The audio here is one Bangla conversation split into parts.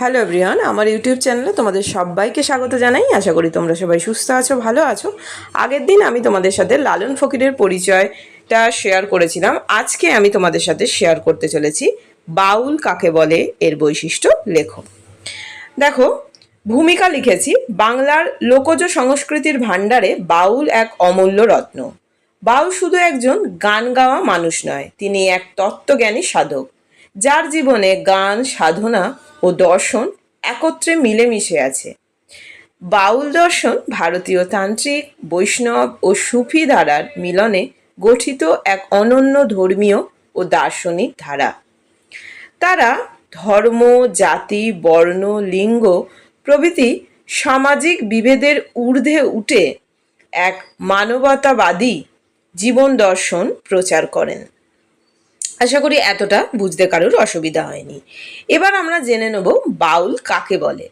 হ্যালো এভরিওয়ান আমার ইউটিউব চ্যানেলে তোমাদের সবাইকে স্বাগত জানাই। আশা করি তোমরা সবাই সুস্থ আছো, ভালো আছো। আগের দিন আমি তোমাদের সাথে লালন ফকিরের পরিচয়টা শেয়ার করেছিলাম। আজকে আমি তোমাদের সাথে শেয়ার করতে চলেছি বাউল কাকে বলে এর বৈশিষ্ট্য লেখো দেখো, ভূমিকা লিখেছি বাংলার লোকজ সংস্কৃতির ভাণ্ডারে বাউল এক অমূল্য রত্ন। বাউল শুধু একজন গান গাওয়া মানুষ নয়, তিনি এক তত্ত্বজ্ঞানী সাধক। যার জীবনে গান, সাধনা ও দর্শন একত্রে মিলেমিশে আছে। বাউল দর্শন ভারতীয় তান্ত্রিক, বৈষ্ণব ও সুফি ধারার মিলনে গঠিত এক অনন্য ধর্মীয় ও দার্শনিক ধারা। তারা ধর্ম, জাতি, বর্ণ, লিঙ্গ প্রভৃতি সামাজিক বিভেদের ঊর্ধ্বে উঠে এক মানবতাবাদী জীবন দর্শন প্রচার করেন। আশা করি এতটা বুঝতে কারোর অসুবিধা হয়নি। এবার আমরা জেনে নেব বাউল কাকে বলে।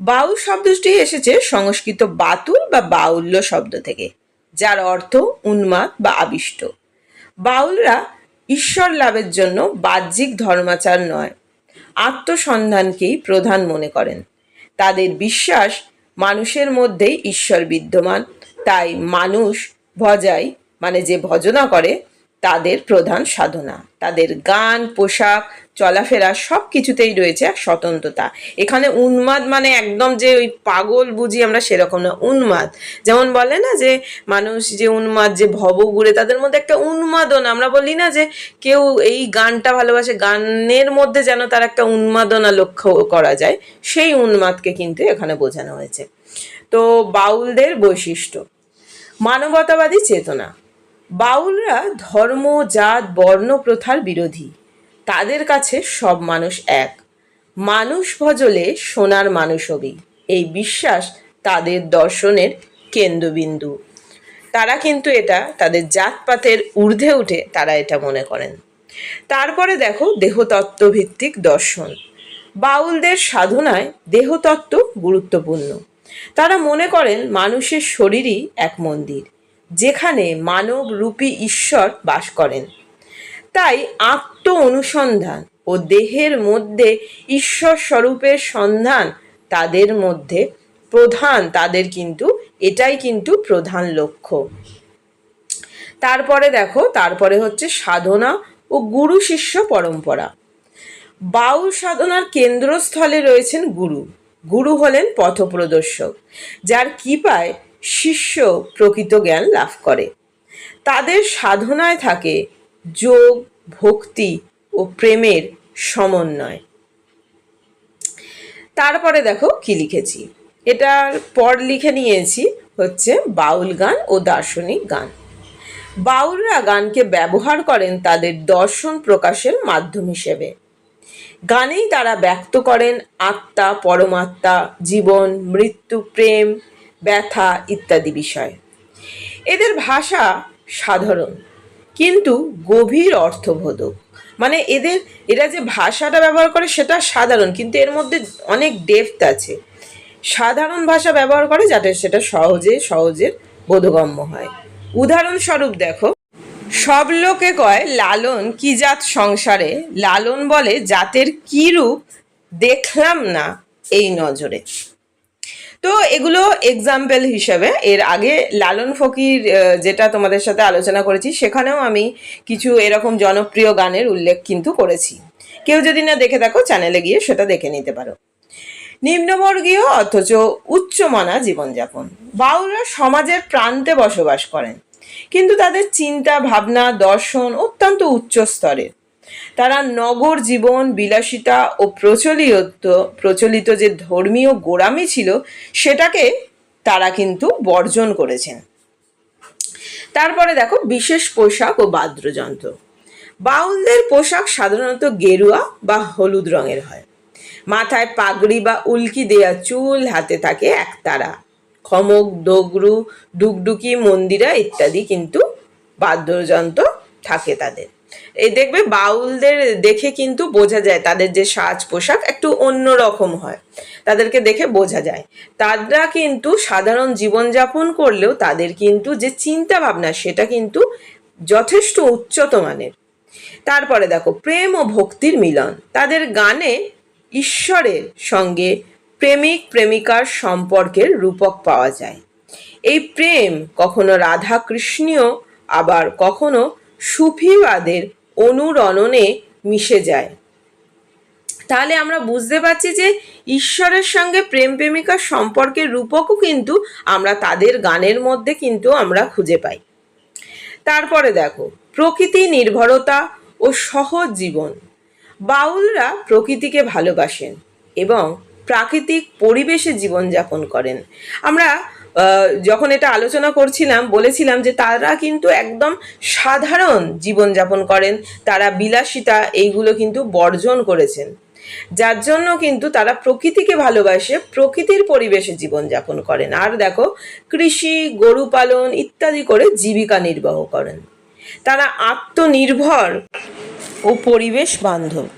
বাউল শব্দটি এসেছে সংস্কৃত বাতুল বা বাউল্য শব্দ থেকে, যার অর্থ উন্মাদ বা আবিষ্ট। বাউলরা ঈশ্বর লাভের জন্য বাহ্যিক ধর্মাচার নয়, আত্মসন্ধানকেই প্রধান মনে করেন। তাদের বিশ্বাস মানুষের মধ্যেই ঈশ্বর বিদ্যমান, তাই মানুষ ভজাই মানে যে ভজনা করে তাদের প্রধান সাধনা। তাদের গান, পোশাক, চলাফেরা সব কিছুতেই রয়েছে এক স্বতন্ত্রতা। এখানে উন্মাদ মানে একদম যে ওই পাগল বুঝি আমরা সেরকম না, উন্মাদ। যেমন বলে না যে মানুষ যে উন্মাদ, যে ভব ঘুরে তাদের মধ্যে একটা উন্মাদনা। আমরা বলি না যে কেউ এই গানটা ভালোবাসে, গানের মধ্যে যেন তার একটা উন্মাদনা লক্ষ্য করা যায়, সেই উন্মাদকে কিন্তু এখানে বোঝানো হয়েছে। তো বাউলদের বৈশিষ্ট্য। মানবতাবাদী চেতনা। বাউলরা ধর্ম, জাত, বর্ণ, প্রথার বিরোধী। তাদের কাছে সব মানুষ এক। মানুষ ভজলে সোনার মানুষবি এই বিশ্বাস তাদের দর্শনের কেন্দ্রবিন্দু। তারা কিন্তু এটা তাদের জাতপাতের ঊর্ধ্বে উঠে তারা এটা মনে করেন। তারপরে দেখো দেহতত্ত্ব ভিত্তিক দর্শন। বাউলদের সাধনায় দেহতত্ত্ব গুরুত্বপূর্ণ। তারা মনে করেন মানুষের শরীরই এক মন্দির। যেখানে মানব রূপী ঈশ্বর বাস করেন। তাই আত্ম অনুসন্ধান ও দেহের মধ্যে ঈশ্বর স্বরূপের সন্ধান তাদের মধ্যে প্রধান, তাদের কিন্তু, এটাই কিন্তু প্রধান লক্ষ্য। তারপরে দেখো, তারপরে হচ্ছে সাধনা ও গুরু শিষ্য পরম্পরা। বাউল সাধনার কেন্দ্রস্থলে রয়েছেন গুরু। গুরু হলেন পথপ্রদর্শক, যার কৃপায় শিষ্য প্রকৃত জ্ঞান লাভ করে। তাদের সাধনায় থাকে যোগ, ভক্তি ও প্রেমের সমন্বয়। তারপরে দেখো কি লিখেছি? এটার পর লিখে নিয়েছি হচ্ছে বাউল গান ও দার্শনিক গান। বাউলরা গানকে ব্যবহার করেন তাদের দর্শন প্রকাশের মাধ্যম হিসেবে। গানেই তারা ব্যক্ত করেন আত্মা, পরমাত্মা, জীবন, মৃত্যু, প্রেম ব্যথা ইত্যাদি বিষয়। এদের ভাষা সাধারণ, কিন্তু গভীর অর্থবোধক। মানে এদের, এরা যে ভাষাটা ব্যবহার করে সেটা সাধারণ, কিন্তু এর মধ্যে অনেক ডেপথ আছে। সাধারণ ভাষা ব্যবহার করে যাতে সেটা সহজে সহজে বোধগম্য হয়। উদাহরণস্বরূপ দেখো, সব লোকে কয়, লালন কি জাত সংসারে? লালন বলে, জাতের কি রূপ? দেখলাম না এই নজরে। এগুলো এক্সাম্পল হিসেবে, এর আগে লালন ফকির যেটা তোমাদের সাথে আলোচনা করেছি, সেখানেও আমি কিছু এরকম জনপ্রিয় গানের উল্লেখ কিন্তু করেছি। কেউ যদি না দেখে থাকো চ্যানেলে গিয়ে সেটা দেখে নিতে পারো। নিম্নবর্গীয় অথচ উচ্চমানা জীবনযাপন। বাউলরা সমাজের প্রান্তে বসবাস করেন, কিন্তু তাদের চিন্তা, ভাবনা, দর্শন অত্যন্ত উচ্চ স্তরের। তারা নগর জীবন, বিলাসিতা ও প্রচলিত প্রচলিত যে ধর্মীয় গোড়ামি ছিল, সেটাকে তারা কিন্তু বর্জন করেছেন। তারপরে দেখো, বিশেষ পোশাক ও বাদ্যযন্ত্র। বাউলদের পোশাক সাধারণত গেরুয়া বা হলুদ রঙের হয়। মাথায় পাগড়ি বা উল্কি দেয়া চুল, হাতে থাকে একতারা। খমক দগরু ডুগডুকি মন্দিরা ইত্যাদি কিন্তু বাদ্যযন্ত্র থাকে তাদের। এই দেখবে বাউলদের দেখে কিন্তু বোঝা যায় তাদের যে সাজ পোশাক একটু অন্য রকম হয়, তাদেরকে দেখে বোঝা যায়। তারা কিন্তু সাধারণ জীবনযাপন করলেও তাদের কিন্তু যে চিন্তা ভাবনা সেটা কিন্তু যথেষ্ট উচ্চত মানের। তারপরে দেখো, প্রেম ও ভক্তির মিলন। তাদের গানে ঈশ্বরের সঙ্গে প্রেমিক, প্রেমিকার সম্পর্কের রূপক পাওয়া যায়। এই প্রেম কখনো রাধা কৃষ্ণীয় আবার কখনো সুফিবাদের অনুরণনে মিশে যায়। তাহলে আমরা বুঝতে পারছি যে ঈশ্বরের সঙ্গে প্রেম প্রেমিকার সম্পর্কের রূপকও কিন্তু আমরা তাদের গানের মধ্যে কিন্তু আমরা খুঁজে পাই। তারপরে দেখো, প্রকৃতি নির্ভরতা ও সহজ জীবন। বাউলরা প্রকৃতিকে ভালোবাসেন এবং প্রাকৃতিক পরিবেশে জীবনযাপন করেন। আমরা যখন এটা আলোচনা করছিলাম, বলেছিলাম যে তারা কিন্তু একদম সাধারণ জীবনযাপন করেন, তারা বিলাসিতা এইগুলো কিন্তু বর্জন করেছেন। যার জন্য কিন্তু তারা প্রকৃতিকে ভালোবাসে, প্রকৃতির পরিবেশে জীবনযাপন করেন। আর দেখো, কৃষি, গরু পালন ইত্যাদি করে জীবিকা নির্বাহ করেন। তারা আত্মনির্ভর ও পরিবেশ বান্ধব।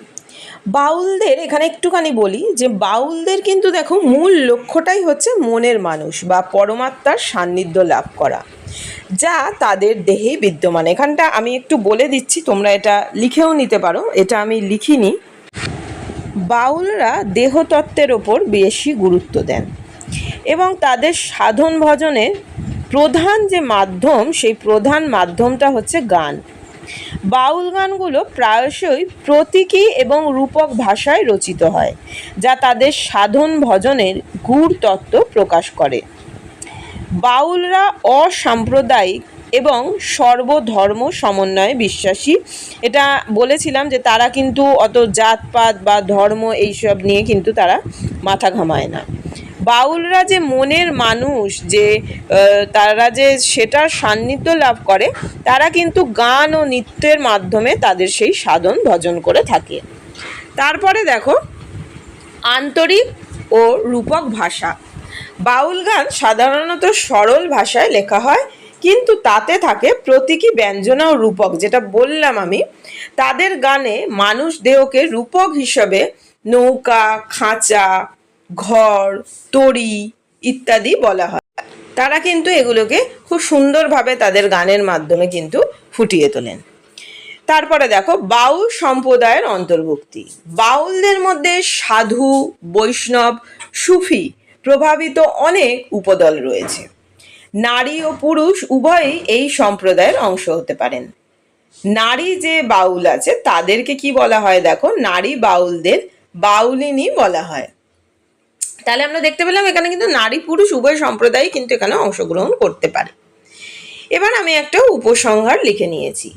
বাউলদের, এখানে একটুখানি বলি, যে বাউলদের কিন্তু দেখো মূল লক্ষ্যটাই হচ্ছে মনের মানুষ বা পরমাত্মার সান্নিধ্য লাভ করা। যা তাদের দেহে বিদ্যমান। এখানটা আমি একটু বলে দিচ্ছি, তোমরা এটা লিখেও নিতে পারো। এটা আমি লিখিনি। বাউলরা দেহতত্ত্বের ওপর বেশি গুরুত্ব দেন এবং তাদের সাধন ভজনের প্রধান যে মাধ্যম, সেই প্রধান মাধ্যমটা হচ্ছে গান। বাউল গানগুলো প্রায়শই প্রতীকী এবং রূপক ভাষায় রচিত হয়, যা তাদের সাধন ভজনের গূঢ় তত্ত্ব প্রকাশ করে। বাউলরা অসাম্প্রদায়িক এবং সর্বধর্ম সমন্বয়ে বিশ্বাসী। এটা বলেছিলাম যে তারা কিন্তু অত জাতপাত বা ধর্ম এইসব নিয়ে কিন্তু তারা মাথা ঘামায় না। বাউলরা যে মনের মানুষ, যে তারা যে সেটার সান্নিধ্য লাভ করে, তারা কিন্তু গান ও নৃত্যের মাধ্যমে তাদের সেই সাধন ভজন করে থাকে। তারপরে দেখো, আন্তরিক ও রূপক ভাষা। বাউল গান সাধারণত সরল ভাষায় লেখা হয়, কিন্তু তাতে থাকে প্রতীকী ব্যঞ্জনা ও রূপক। যেটা বললাম আমি, তাদের গানে মানুষ দেহকে রূপক হিসেবে নৌকা, খাঁচা ঘর তরি ইত্যাদি বলা হয়। তারা কিন্তু এগুলোকে খুব সুন্দরভাবে তাদের গানের মাধ্যমে কিন্তু ফুটিয়ে তোলেন। তারপরে দেখো, বাউল সম্প্রদায়ের অন্তর্ভুক্তি। বাউলদের মধ্যে সাধু, বৈষ্ণব, সুফি প্রভাবিত অনেক উপদল রয়েছে। নারী ও পুরুষ উভয়ই এই সম্প্রদায়ের অংশ হতে পারেন। নারী যে বাউল আছে, তাদেরকে কি বলা হয় দেখো? নারী বাউলদের বাউলিনী বলা হয়। তাহলে আমরা দেখতে পেলাম এখানে কিন্তু নারী পুরুষ উভয় সম্প্রদায় কিন্তু এখানে অংশগ্রহণ করতে পারে। এবার আমি একটা উপসংহার লিখে নিয়েছি।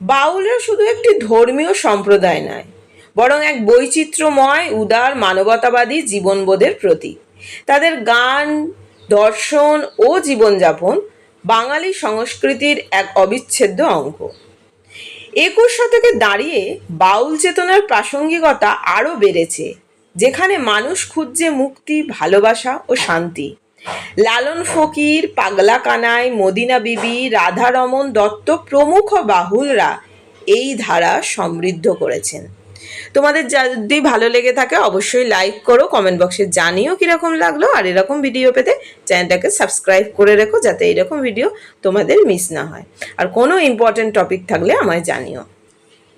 বাউলরা শুধু একটি ধর্মীয় সম্প্রদায় নয়, বরং এক বৈচিত্র্যময়, উদার, মানবতাবাদী জীবনবোধের প্রতীক। তাদের গান, দর্শন ও জীবনযাপন বাঙালি সংস্কৃতির এক অবিচ্ছেদ্য অঙ্গ। একুশ শতকে দাঁড়িয়ে বাউল চেতনার প্রাসঙ্গিকতা আরও বেড়েছে। যেখানে মানুষ খুঁজছে মুক্তি, ভালোবাসা ও শান্তি। লালন ফকির, পাগলা কানাই, মদিনা বিবি, রাধারমন দত্ত প্রমুখ বাহুলরা এই ধারা সমৃদ্ধ করেছেন। তোমাদের যদি ভালো লেগে থাকে অবশ্যই লাইক করো কমেন্ট বক্সে জানিও কীরকম লাগল, আর এরকম ভিডিও পেতে চ্যানেলটাকে সাবস্ক্রাইব করে রেখো যাতে এরকম ভিডিও তোমাদের মিস না হয়। আর কোনো ইম্পর্টেন্ট টপিক থাকলে আমায় জানিও।